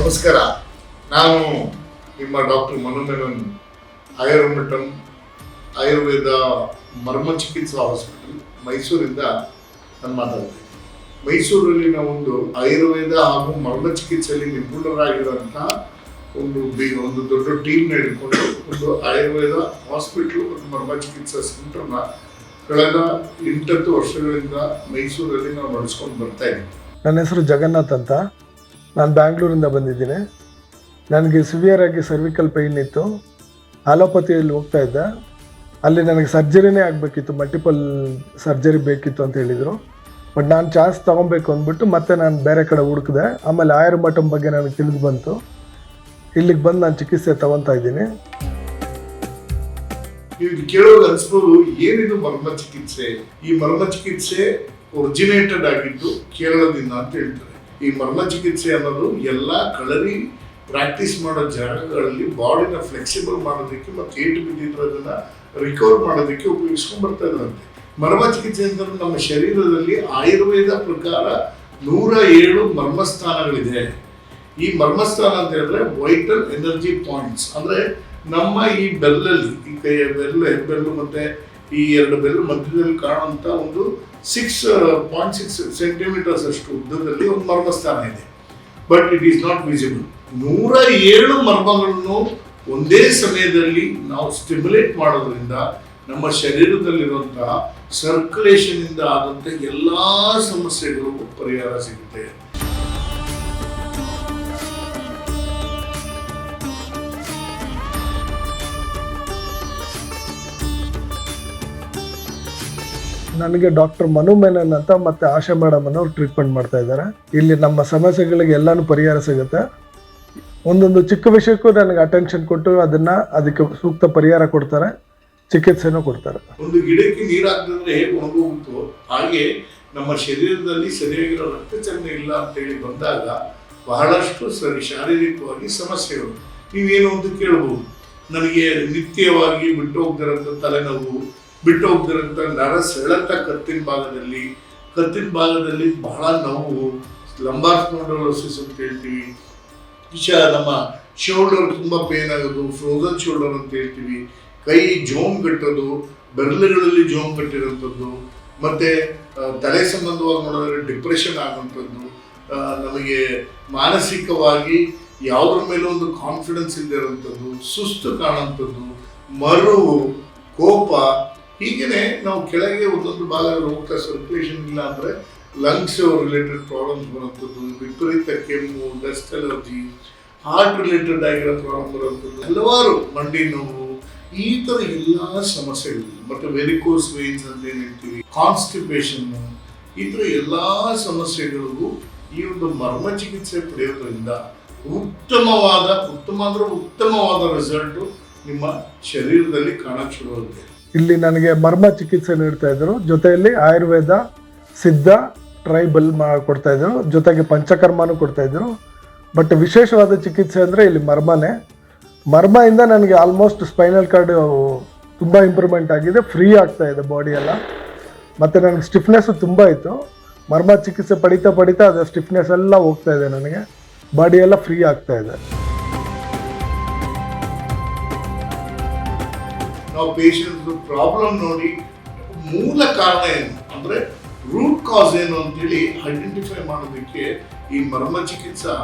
ನಮಸ್ಕಾರ. ನಾನು ನಿಮ್ಮ ಡಾಕ್ಟರ್ ಮನೋಮೇನನ್ ಆಯುರ್ಮಠಂ ಆಯುರ್ವೇದ ಮರ್ಮ ಚಿಕಿತ್ಸಾ ಹಾಸ್ಪಿಟಲ್, ಮೈಸೂರಿಂದ ನಾನು ಮಾತಾಡ್ತೀನಿ. ಮೈಸೂರಲ್ಲಿನ ಒಂದು ಆಯುರ್ವೇದ ಹಾಗೂ ಮರ್ಮ ಚಿಕಿತ್ಸೆಯಲ್ಲಿ ನಿಪುಣರಾಗಿರುವಂತಹ ಒಂದು ಬಿ, ಒಂದು ದೊಡ್ಡ ಟೀಮ್ ಹಿಡ್ಕೊಂಡು ಒಂದು ಆಯುರ್ವೇದ ಹಾಸ್ಪಿಟ್ಲು ಮತ್ತು ಮರ್ಮ ಚಿಕಿತ್ಸಾ ಸೆಂಟರ್ನ ಕಳೆದ ಎಂಟತ್ತು ವರ್ಷಗಳಿಂದ ಮೈಸೂರಲ್ಲಿ ನಾವು ನಡೆಸ್ಕೊಂಡು ಬರ್ತಾ ಇದ್ದೀವಿ. ನನ್ನ ಹೆಸರು ಜಗನ್ನಾಥ್ ಅಂತ. ನಾನು ಬ್ಯಾಂಗ್ಳೂರಿಂದ ಬಂದಿದ್ದೀನಿ. ನನಗೆ ಸಿವಿಯರ್ ಆಗಿ ಸರ್ವಿಕಲ್ ಪೈನ್ ಇತ್ತು. ಆಲೋಪತಿಯಲ್ಲಿ ಹೋಗ್ತಾ ಇದ್ದೆ. ಅಲ್ಲಿ ನನಗೆ ಸರ್ಜರಿನೇ ಆಗಬೇಕಿತ್ತು ಮಲ್ಟಿಪಲ್ ಸರ್ಜರಿ ಬೇಕಿತ್ತು ಅಂತ ಹೇಳಿದರು. ಬಟ್ ನಾನು ಚಾನ್ಸ್ ತೊಗೊಬೇಕು ಅಂದ್ಬಿಟ್ಟು ಮತ್ತೆ ನಾನು ಬೇರೆ ಕಡೆ ಹುಡುಕಿದೆ. ಆಮೇಲೆ ಆಯುರ್ಮಠಂ ಬಗ್ಗೆ ನನಗೆ ತಿಳಿದು ಬಂತು. ಇಲ್ಲಿಗೆ ಬಂದು ನಾನು ಚಿಕಿತ್ಸೆ ತಗೊತಾ ಇದ್ದೀನಿ. ಕೇಳೋದು ಏನಿದು ಮರ್ಮ ಚಿಕಿತ್ಸೆ ಈ ಮರ್ಮ ಚಿಕಿತ್ಸೆ ಒರಿಜಿನೇಟೆಡ್ ಆಗಿದ್ದು ಕೇರಳದಿಂದ ಅಂತ ಹೇಳ್ತಾರೆ. ಈ ಮರ್ಮ ಚಿಕಿತ್ಸೆ ಅನ್ನೋದು ಎಲ್ಲ ಕಳರಿ ಪ್ರಾಕ್ಟೀಸ್ ಮಾಡೋ ಜಾಗಗಳಲ್ಲಿ ಬಾಡಿನ ಫ್ಲೆಕ್ಸಿಬಲ್ ಮಾಡೋದಕ್ಕೆ ಮತ್ತು ಏಟು ಬಿದ್ದಿದ್ರೆ ಅದನ್ನ ರಿಕವರ್ ಮಾಡೋದಕ್ಕೆ ಉಪಯೋಗಿಸ್ಕೊಂಡು ಬರ್ತಾ ಇದ್ರಂತೆ. ಮರ್ಮ ಚಿಕಿತ್ಸೆ ಅಂತಂದ್ರೆ ನಮ್ಮ ಶರೀರದಲ್ಲಿ ಆಯುರ್ವೇದ ಪ್ರಕಾರ ನೂರ ಏಳು ಮರ್ಮಸ್ಥಾನಗಳಿದೆ. ಈ ಮರ್ಮಸ್ಥಾನ ಅಂತ ಹೇಳಿದ್ರೆ ವೈಟಲ್ ಎನರ್ಜಿ ಪಾಯಿಂಟ್ಸ್ ಅಂದ್ರೆ ನಮ್ಮ ಈ ಬೆಲ್ಲಲ್ಲಿ, ಈ ಕೈಯ ಬೆಲ್ಲು ಹೆಬ್ಬೆಲ್ಲು ಮತ್ತೆ ಈ ಎರಡು ಬೆಲ್ಲು ಮಧ್ಯದಲ್ಲಿ ಕಾಣುವಂತ ಒಂದು ಸಿಕ್ಸ್ ಪಾಯಿಂಟ್ ಸಿಕ್ಸ್ ಸೆಂಟಿಮೀಟರ್ಸ್ ಅಷ್ಟು ಉದ್ದದಲ್ಲಿ ಒಂದು ಮರ್ಮಸ್ಥಾನ ಇದೆ. But it is not visible ನೂರ ಏಳು ಮರ್ಮಗಳನ್ನು ಒಂದೇ ಸಮಯದಲ್ಲಿ ನಾವು ಸ್ಟಿಮ್ಯುಲೇಟ್ ಮಾಡೋದ್ರಿಂದ ನಮ್ಮ ಶರೀರದಲ್ಲಿರುವಂತಹ ಸರ್ಕ್ಯುಲೇಷನ್ ಇಂದ ಆದಂತ ಎಲ್ಲಾ ಸಮಸ್ಯೆಗಳು ಪರಿಹಾರ ಸಿಗುತ್ತೆ. ನನಗೆ ಡಾಕ್ಟರ್ ಮನು ಮೆನನ್ ಅಂತ ಮತ್ತೆ ಆಶಾ ಮೇಡಮ್ ಅನ್ನೋರು ಟ್ರೀಟ್ಮೆಂಟ್ ಮಾಡ್ತಾ ಇದ್ದಾರೆ. ಇಲ್ಲಿ ನಮ್ಮ ಸಮಸ್ಯೆಗಳಿಗೆ ಎಲ್ಲಾನು ಪರಿಹಾರ ಸಿಗುತ್ತೆ. ಒಂದೊಂದು ಚಿಕ್ಕ ವಿಷಯಕ್ಕೂ ನನಗೆ ಅಟೆನ್ಷನ್ ಕೊಟ್ಟು ಅದನ್ನ ಅದಕ್ಕೆ ಸೂಕ್ತ ಪರಿಹಾರ ಕೊಡ್ತಾರೆ, ಚಿಕಿತ್ಸೆನೂ ಕೊಡ್ತಾರೆ. ಒಂದು ಗಿಡಕ್ಕೆ ಹೇಗೆ ಹಾಗೆ ನಮ್ಮ ಶರೀರದಲ್ಲಿ ಸರಿಯಾಗಿರೋ ರಕ್ತಚಲನೆ ಇಲ್ಲ ಅಂತ ಹೇಳಿ ಬಂದಾಗ ಬಹಳಷ್ಟು ಸರಿ ಶಾರೀರಿಕವಾಗಿ ಸಮಸ್ಯೆಗಳು ನೀವೇನು ಅಂತ ಕೇಳಬಹುದು ನನಗೆ ನಿತ್ಯವಾಗಿ ಬಿಟ್ಟು ಹೋಗ್ದಿರಂತ ತಲೆನೋವು ಬಿಟ್ಟು ಹೋಗ್ತಿರಂತ ನರ ಕತ್ತಿನ ಭಾಗದಲ್ಲಿ. ಕತ್ತಿನ ಭಾಗದಲ್ಲಿ ಬಹಳ ನೋವು ಲಂಬಾರ್ ಸ್ಪಾಂಡಲೋಸಿಸ್ ಅಂತ ಹೇಳ್ತೀವಿ. ವಿಷ ನಮ್ಮ ಶೋಲ್ಡರ್ ತುಂಬ ಪೇನ್ ಆಗೋದು ಫ್ರೋಜನ್ ಶೋಲ್ಡರ್ ಅಂತ ಹೇಳ್ತೀವಿ. ಕೈ ಜೋಮ್ ಕಟ್ಟೋದು, ಬೆರಳುಗಳಲ್ಲಿ ಜೋಮ್ ಕಟ್ಟಿರೋಂಥದ್ದು ಮತ್ತೆ ತಲೆ ಸಂಬಂಧವಾಗಿ ನೋಡಿದ್ರೆ ಡಿಪ್ರೆಷನ್ ಆಗುವಂಥದ್ದು ನಮಗೆ ಮಾನಸಿಕವಾಗಿ ಯಾವುದ್ರ ಮೇಲೂ ಒಂದು ಕಾನ್ಫಿಡೆನ್ಸ್ ಇಲ್ಲದೆ ಸುಸ್ತು ಕಾಣುವಂಥದ್ದು, ಮರು, ಕೋಪ ಹೀಗೇನೆ ನಾವು ಕೆಳಗೆ ಒಂದೊಂದು ಭಾಗದಲ್ಲಿ ಹೋಗ್ತಾ ಸರ್ಕ್ಯುಲೇಷನ್ ಇಲ್ಲ ಅಂದರೆ ಲಂಗ್ಸ್ ರಿಲೇಟೆಡ್ ಪ್ರಾಬ್ಲಮ್ಸ್ ಬರುವಂಥದ್ದು, ವಿಪರೀತ ಕೆಮ್ಮು ಡಸ್ಟ್ ಅಲರ್ಜಿ ಹಾರ್ಟ್ ರಿಲೇಟೆಡ್ ಆಗಿರೋ ಪ್ರಾಬ್ಲಮ್ ಬರುವಂಥದ್ದು, ಹಲವಾರು ಮಂಡಿ ನೋವು, ಈ ಥರ ಎಲ್ಲ ಸಮಸ್ಯೆಗಳು ಮತ್ತೆ ವೆರಿಕೋಸ್ ವೇನ್ಸ್ ಅಂತ ಏನು ಹೇಳ್ತೀವಿ ಕಾನ್ಸ್ಟಿಪೇಷನ್ ಈ ಥರ ಎಲ್ಲ ಸಮಸ್ಯೆಗಳಿಗೂ ಈ ಒಂದು ಮರ್ಮ ಚಿಕಿತ್ಸೆ ಪಡೆಯೋದ್ರಿಂದ ಉತ್ತಮವಾದ, ಉತ್ತಮ ಅಂದ್ರೆ ಉತ್ತಮವಾದ ರಿಸಲ್ಟು ನಿಮ್ಮ ಶರೀರದಲ್ಲಿ ಕಾಣಕ್ಕೆ ಶುರುವಾಗುತ್ತೆ ಇಲ್ಲಿ ನನಗೆ ಮರ್ಮ ಚಿಕಿತ್ಸೆ ನೀಡ್ತಾ ಇದ್ರು. ಜೊತೆಯಲ್ಲಿ ಆಯುರ್ವೇದ, ಸಿದ್ಧ ಟ್ರೈಬಲ್ ಮಾ ಕೊಡ್ತಾ ಇದ್ರು. ಜೊತೆಗೆ ಪಂಚಕರ್ಮನೂ ಕೊಡ್ತಾ ಇದ್ರು. ಬಟ್ ವಿಶೇಷವಾದ ಚಿಕಿತ್ಸೆ ಅಂದರೆ ಇಲ್ಲಿ ಮರ್ಮನೇ. ಮರ್ಮದಿಂದ ನನಗೆ ಆಲ್ಮೋಸ್ಟ್ ಸ್ಪೈನಲ್ ಕಾರ್ಡ್ ತುಂಬ ಇಂಪ್ರೂವ್ಮೆಂಟ್ ಆಗಿದೆ. ಫ್ರೀ ಆಗ್ತಾ ಇದೆ ಬಾಡಿ ಎಲ್ಲ. ಮತ್ತು ನನಗೆ ಸ್ಟಿಫ್ನೆಸ್ಸು ತುಂಬ ಇತ್ತು. ಮರ್ಮ ಚಿಕಿತ್ಸೆ ಪಡಿತಾ ಪಡಿತಾ ಅದು ಸ್ಟಿಫ್ನೆಸ್ ಎಲ್ಲ ಹೋಗ್ತಾ ಇದೆ ನನಗೆ. ಬಾಡಿ ಎಲ್ಲ ಫ್ರೀ ಆಗ್ತಾ ಇದೆ. ನಾವು ಪೇಷಂಟ್ದು ಪ್ರಾಬ್ಲಮ್ ನೋಡಿ ಮೂಲ ಕಾರಣ ಏನು? ಅಂದ್ರೆ ರೂಟ್ ಕಾಸ್ ಏನು ಅಂತೇಳಿ ಐಡೆಂಟಿಫೈ ಮಾಡೋದಕ್ಕೆ ಈ ಮರ್ಮ ಚಿಕಿತ್ಸಾ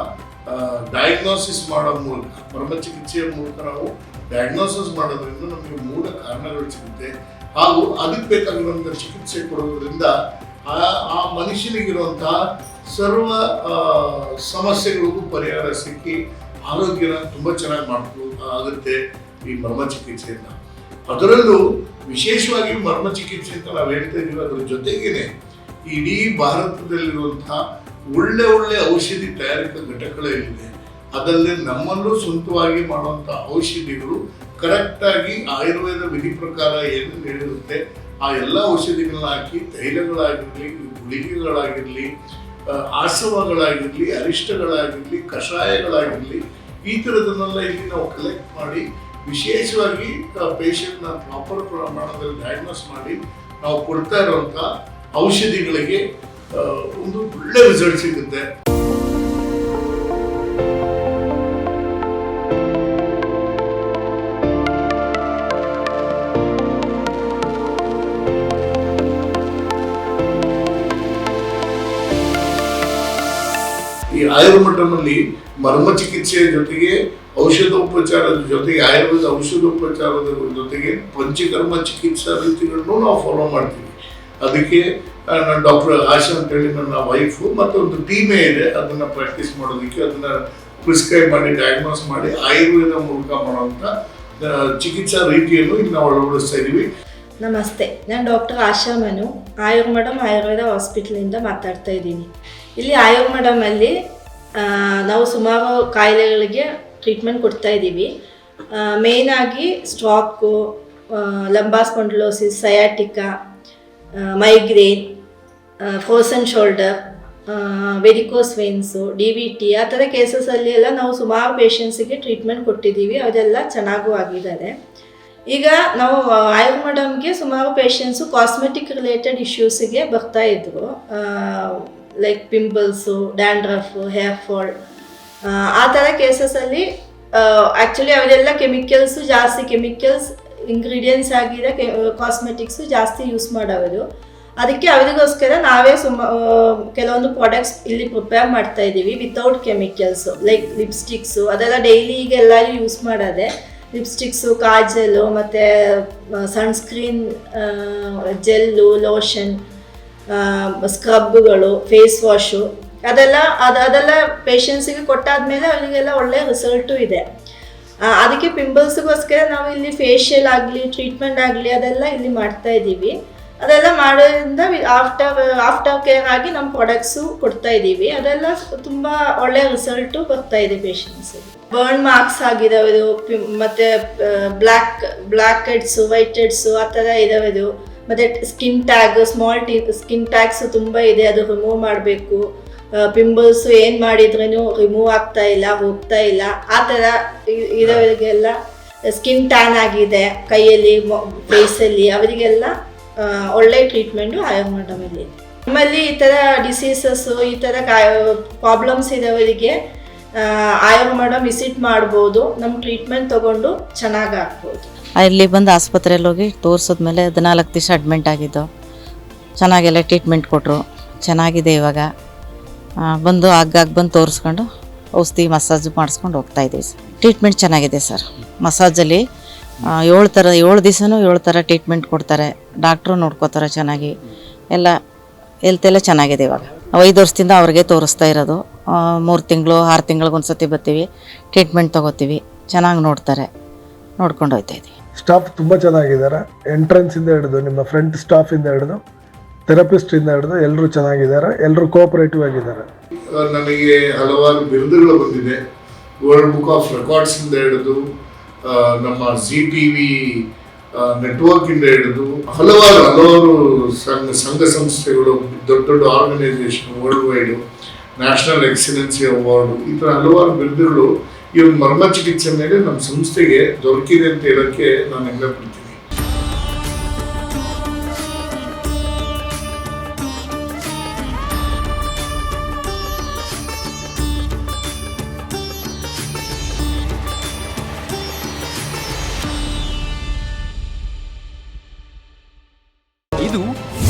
ಡಯಾಗ್ನೋಸಿಸ್ ಮಾಡೋ ಮೂಲಕ ಮರ್ಮ ಚಿಕಿತ್ಸೆಯ ಮೂಲಕ ನಾವು ಡಯಾಗ್ನೋಸಿಸ್ ಮಾಡೋದ್ರಿಂದ ನಮಗೆ ಮೂಲ ಕಾರಣಗಳು ಸಿಗುತ್ತೆ. ಹಾಗೂ ಅದಕ್ಕೆ ಬೇಕಾಗಿರುವಂಥ ಚಿಕಿತ್ಸೆ ಕೊಡೋದ್ರಿಂದ ಆ ಮನುಷ್ಯನಿಗಿರುವಂತಹ ಸರ್ವ ಸಮಸ್ಯೆಗಳಿಗೂ ಪರಿಹಾರ ಸಿಕ್ಕಿ ಆರೋಗ್ಯನ ತುಂಬ ಚೆನ್ನಾಗಿ ಮಾಡ್ಕೊ ಆಗುತ್ತೆ ಈ ಮರ್ಮ ಚಿಕಿತ್ಸೆಯಿಂದ ಅದರಲ್ಲೂ ವಿಶೇಷವಾಗಿ ಮರ್ಮ ಚಿಕಿತ್ಸೆ ಅಂತ ನಾವು ಹೇಳ್ತಾ ಇದೀವಿ ಅದರ ಜೊತೆಗೇನೆ ಇಡೀ ಭಾರತದಲ್ಲಿರುವಂತಹ ಒಳ್ಳೆ ಒಳ್ಳೆ ಔಷಧಿ ತಯಾರಿಕಾ ಘಟಕಗಳಿದೆ ಅದಲ್ಲದೆ ನಮ್ಮಲ್ಲೂ ಸ್ವಂತವಾಗಿ ಮಾಡುವಂಥ ಔಷಧಿಗಳು ಕರೆಕ್ಟಾಗಿ ಆಯುರ್ವೇದ ವಿಧಿ ಪ್ರಕಾರ ಏನು ಹೇಳಿರುತ್ತೆ, ಆ ಎಲ್ಲ ಔಷಧಿಗಳನ್ನ ಹಾಕಿ ತೈಲಗಳಾಗಿರಲಿ, ಗುಳಿಗೆಗಳಾಗಿರಲಿ ಆಸವಗಳಾಗಿರಲಿ ಅರಿಷ್ಟಗಳಾಗಿರಲಿ, ಕಷಾಯಗಳಾಗಿರಲಿ, ಈ ಥರದನ್ನೆಲ್ಲ ಇಲ್ಲಿ ನಾವು ಕಲೆಕ್ಟ್ ಮಾಡಿ ವಿಶೇಷವಾಗಿ ಪೇಷಂಟ್ನ ಪ್ರಾಪರ್ ಪ್ರಮಾಣದಲ್ಲಿ ಡಯಾಗ್ನೋಸ್ ಮಾಡಿ ನಾವು ಕೊಡ್ತಾ ಇರುವಂಥ ಔಷಧಿಗಳಿಗೆ ಒಂದು ಒಳ್ಳೆ ರಿಸಲ್ಟ್ ಸಿಗುತ್ತೆ. ಈ ಆಯುರ್ಮಠಮಲ್ಲಿ ಮರ್ಮ ಚಿಕಿತ್ಸೆಯ ಜೊತೆಗೆ ಔಷಧೋಪಚಾರದ ಜೊತೆಗೆ ಆಯುರ್ವೇದ ಔಷಧೋಪಚಾರದ ಜೊತೆಗೆ ಪಂಚಕರ್ಮ ಚಿಕಿತ್ಸಾ ರೀತಿಗಳನ್ನು ನಾವು ಫಾಲೋ ಮಾಡ್ತೀವಿ. ಅದಕ್ಕೆ ನಾನು ಡಾಕ್ಟರ್ ಆಶಾ ಅಂತೇಳಿ ನನ್ನ ವೈಫು ಮತ್ತೊಂದು ಟೀಮೇ ಇದೆ. ಅದನ್ನು ಪ್ರಾಕ್ಟೀಸ್ ಮಾಡೋದಕ್ಕೆ ಅದನ್ನು ಪ್ರಿಸ್ಕ್ರೈಬ್ ಮಾಡಿ ಡಯಾಗ್ನೋಸ್ ಮಾಡಿ, ಆಯುರ್ವೇದ ಮೂಲಕ ಮಾಡುವಂಥ ಚಿಕಿತ್ಸಾ ರೀತಿಯನ್ನು ಇಲ್ಲಿ ನಾವು ಅಳವಡಿಸ್ತಾ ಇದ್ದೀವಿ ನಮಸ್ತೆ. ನಾನು ಡಾಕ್ಟರ್ ಆಶಾ ಮನು. ಆಯುರ್ಮಡಮ್ ಆಯುರ್ವೇದ ಹಾಸ್ಪಿಟ್ಲಿಂದ ಮಾತಾಡ್ತಾ ಇದ್ದೀನಿ ಇಲ್ಲಿ ಆಯುರ್ ಮೇಡಮಲ್ಲಿ ನಾವು ಸುಮಾರು ಕಾಯಿಲೆಗಳಿಗೆ ಟ್ರೀಟ್ಮೆಂಟ್ ಕೊಡ್ತಾ ಇದ್ದೀವಿ. ಮೇಯ್ನಾಗಿ stroke lumbar spondylosis sciatica migraine frozen shoulder varicose veins D V T ಆ ಥರ ಕೇಸಸಲ್ಲಿ ಎಲ್ಲ ನಾವು ಸುಮಾರು ಪೇಷಂಟ್ಸಿಗೆ ಟ್ರೀಟ್ಮೆಂಟ್ ಕೊಟ್ಟಿದ್ದೀವಿ. ಅದೆಲ್ಲ ಚೆನ್ನಾಗೂ ಆಗಿದ್ದಾರೆ ಈಗ ನಾವು ಆಯುರ್ಮಡಮ್ಗೆ ಸುಮಾರು ಪೇಷಂಟ್ಸು ಕಾಸ್ಮೆಟಿಕ್ ರಿಲೇಟೆಡ್ ಇಶ್ಯೂಸಿಗೆ ಬರ್ತಾ ಇದ್ರು. Like pimples dandruff hair fall ಆ ಥರ ಕೇಸಸಲ್ಲಿ ಆ್ಯಕ್ಚುಲಿ ಅವರೆಲ್ಲ ಕೆಮಿಕಲ್ಸು ಜಾಸ್ತಿ ಕೆಮಿಕಲ್ಸ್ ಇಂಗ್ರೀಡಿಯೆಂಟ್ಸ್ ಆಗಿದೆ ಕಾಸ್ಮೆಟಿಕ್ಸು ಜಾಸ್ತಿ ಯೂಸ್ ಮಾಡೋವರು. ಅದಕ್ಕೆ ಅವರಿಗೋಸ್ಕರ ನಾವೇ ಸುಮ ಕೆಲವೊಂದು ಪ್ರಾಡಕ್ಟ್ಸ್ ಇಲ್ಲಿ ಪ್ರಿಪೇರ್ ಮಾಡ್ತಾ ಇದ್ದೀವಿ ವಿತೌಟ್ ಕೆಮಿಕಲ್ಸು ಲೈಕ್ ಲಿಪ್ಸ್ಟಿಕ್ಸು ಅದೆಲ್ಲ ಡೈಲಿ ಈಗ ಎಲ್ಲರೂ ಯೂಸ್ ಮಾಡೋದೆ. ಲಿಪ್ಸ್ಟಿಕ್ಸು ಕಾಜಲು, ಮತ್ತು ಸನ್ಸ್ಕ್ರೀನ್ ಜೆಲ್ಲು ಲೋಷನ್ ಸ್ಕ್ರಬ್ಗಳು ಫೇಸ್ ವಾಶು ಅದೆಲ್ಲ ಅದು, ಅದೆಲ್ಲ ಕೊಟ್ಟಾದ ಕೊಟ್ಟಾದ್ಮೇಲೆ ಅವರಿಗೆಲ್ಲ ಒಳ್ಳೆ ರಿಸಲ್ಟು ಇದೆ. ಅದಕ್ಕೆ ಪಿಂಪಲ್ಸ್ಗೋಸ್ಕರ ನಾವು ಇಲ್ಲಿ ಫೇಶಿಯಲ್ ಆಗಲಿ ಟ್ರೀಟ್ಮೆಂಟ್ ಆಗಲಿ ಅದೆಲ್ಲ ಇಲ್ಲಿ ಮಾಡ್ತಾ ಇದ್ದೀವಿ. ಅದೆಲ್ಲ ಮಾಡೋದ್ರಿಂದ ಆಫ್ಟರ್ ಆಫ್ಟರ್ ಕೇರ್ ಆಗಿ ನಮ್ಮ ಪ್ರಾಡಕ್ಟ್ಸು ಕೊಡ್ತಾ ಇದ್ದೀವಿ. ಅದೆಲ್ಲ ತುಂಬ ಒಳ್ಳೆ ರಿಸಲ್ಟು ಬರ್ತಾ ಇದೆ ಪೇಷಂಟ್ಸಿಗೆ ಬರ್ನ್ ಮಾರ್ಕ್ಸ್ ಆಗಿದಾವೆ ಮತ್ತು black black heads white heads ಆ ಥರ ಇದಾವೆ ಇದು ಮತ್ತು ಸ್ಕಿನ್ ಟ್ಯಾಗ್ ಸ್ಮಾಲ್ ಟಿ ಸ್ಕಿನ್ ಟ್ಯಾಗ್ಸು ತುಂಬ ಇದೆ, ಅದು ರಿಮೂವ್ ಮಾಡಬೇಕು. ಪಿಂಪಲ್ಸು ಏನು ಮಾಡಿದ್ರೂ ರಿಮೂವ್ ಆಗ್ತಾ ಇಲ್ಲ, ಹೋಗ್ತಾ ಇಲ್ಲ. ಆ ಥರ ಇರೋರಿಗೆಲ್ಲ ಸ್ಕಿನ್ ಟ್ಯಾನ್ ಆಗಿದೆ, ಕೈಯಲ್ಲಿ ಫೇಸಲ್ಲಿ ಅವರಿಗೆಲ್ಲ ಒಳ್ಳೆ ಟ್ರೀಟ್ಮೆಂಟು ಆಯುರ್ಮಠಮಲ್ಲಿ ನಮ್ಮಲ್ಲಿ ಈ ಥರ ಡಿಸೀಸಸ್ಸು ಈ ಥರ ಪ್ರಾಬ್ಲಮ್ಸ್ ಇರೋವರಿಗೆ ಮಾಡೋ ವಿಸಿಟ್ ಮಾಡ್ಬೋದು. ನಮ್ಮ ಟ್ರೀಟ್ಮೆಂಟ್ ತೊಗೊಂಡು ಚೆನ್ನಾಗಿ ಆಗ್ಬೋದು. ಇಲ್ಲಿ ಬಂದು ಆಸ್ಪತ್ರೆಯಲ್ಲಿ ಹೋಗಿ ತೋರಿಸಿದ್ಮೇಲೆ ಹದಿನಾಲ್ಕು ದಿವಸ ಅಡ್ಮಿಂಟ್ ಆಗಿದ್ದು. ಚೆನ್ನಾಗೆಲ್ಲ ಟ್ರೀಟ್ಮೆಂಟ್ ಕೊಟ್ಟರು ಚೆನ್ನಾಗಿದೆ ಇವಾಗ. ಬಂದು ಆಗಾಗ ಬಂದು ತೋರಿಸ್ಕೊಂಡು ಔಷಧಿ ಮಸಾಜ್ ಮಾಡಿಸ್ಕೊಂಡು ಹೋಗ್ತಾ ಇದ್ದೀವಿ ಸರ್. ಟ್ರೀಟ್ಮೆಂಟ್ ಚೆನ್ನಾಗಿದೆ ಸರ್. ಮಸಾಜಲ್ಲಿ ಏಳು ಥರ ಏಳು ದಿವಸನೂ ಏಳು ಥರ ಟ್ರೀಟ್ಮೆಂಟ್ ಕೊಡ್ತಾರೆ. ಡಾಕ್ಟ್ರು ನೋಡ್ಕೋತಾರೆ ಚೆನ್ನಾಗಿ. ಎಲ್ಲ ಹೆಲ್ತ್ ಎಲ್ಲ ಚೆನ್ನಾಗಿದೆ ಇವಾಗ. ಐದು ವರ್ಷದಿಂದ ಅವ್ರಿಗೆ ತೋರಿಸ್ತಾ ಇರೋದು. ಮೂರು ತಿಂಗಳು, ಆರು ತಿಂಗಳಿಗೆ ಒಂದ್ಸತಿ ಬರ್ತೀವಿ ಟ್ರೀಟ್ಮೆಂಟ್ ತೊಗೋತೀವಿ. ಚೆನ್ನಾಗಿ ನೋಡ್ತಾರೆ. ನೋಡ್ಕೊಂಡು ಹೋಗ್ತಾ ಇದ್ದೀವಿ. ಸ್ಟಾಫ್ ತುಂಬ ಚೆನ್ನಾಗಿದ್ದಾರೆ. ಎಂಟ್ರೆನ್ಸಿಂದ ಹಿಡಿದು, ನಿಮ್ಮ ಫ್ರಂಟ್ ಸ್ಟಾಫಿಂದ ಹಿಡಿದು ಥೆರಪಿಸ್ಟ್ ಇಂದ ಹಿಡಿದು ಎಲ್ಲರೂ ಚೆನ್ನಾಗಿದ್ದಾರೆ ಎಲ್ಲರೂ ಕೋಆಪರೇಟಿವ್ ಆಗಿದ್ದಾರೆ. ನನಗೆ ಹಲವಾರು ಬಿರುದುಗಳು ಬಂದಿದೆ. ವರ್ಲ್ಡ್ ಬುಕ್ ಆಫ್ ರೆಕಾರ್ಡ್ಸಿಂದ ಹಿಡಿದು ನಮ್ಮ ಜಿ ಟಿ ವಿ ನೆಟ್ವರ್ಕಿಂದ ಹಿಡಿದು ಹಲವಾರು ಹಲವಾರು ಸಂಘ ಸಂಘ ಸಂಸ್ಥೆಗಳು, ದೊಡ್ಡ ದೊಡ್ಡ organisation world wide national excellency award ಈ ಥರ ಹಲವಾರು ಬಿರುದುಗಳು ಈ ಒಂದು ಮರ್ಮ ಚಿಕಿತ್ಸೆ ಮೇಲೆ ನಮ್ಮ ಸಂಸ್ಥೆಗೆ ದೊರಕಿದೆ ಅಂತ ಹೇಳೋಕ್ಕೆ ನಾನು ಹೆಮ್ಮೆ ಪಡ್ತೀನಿ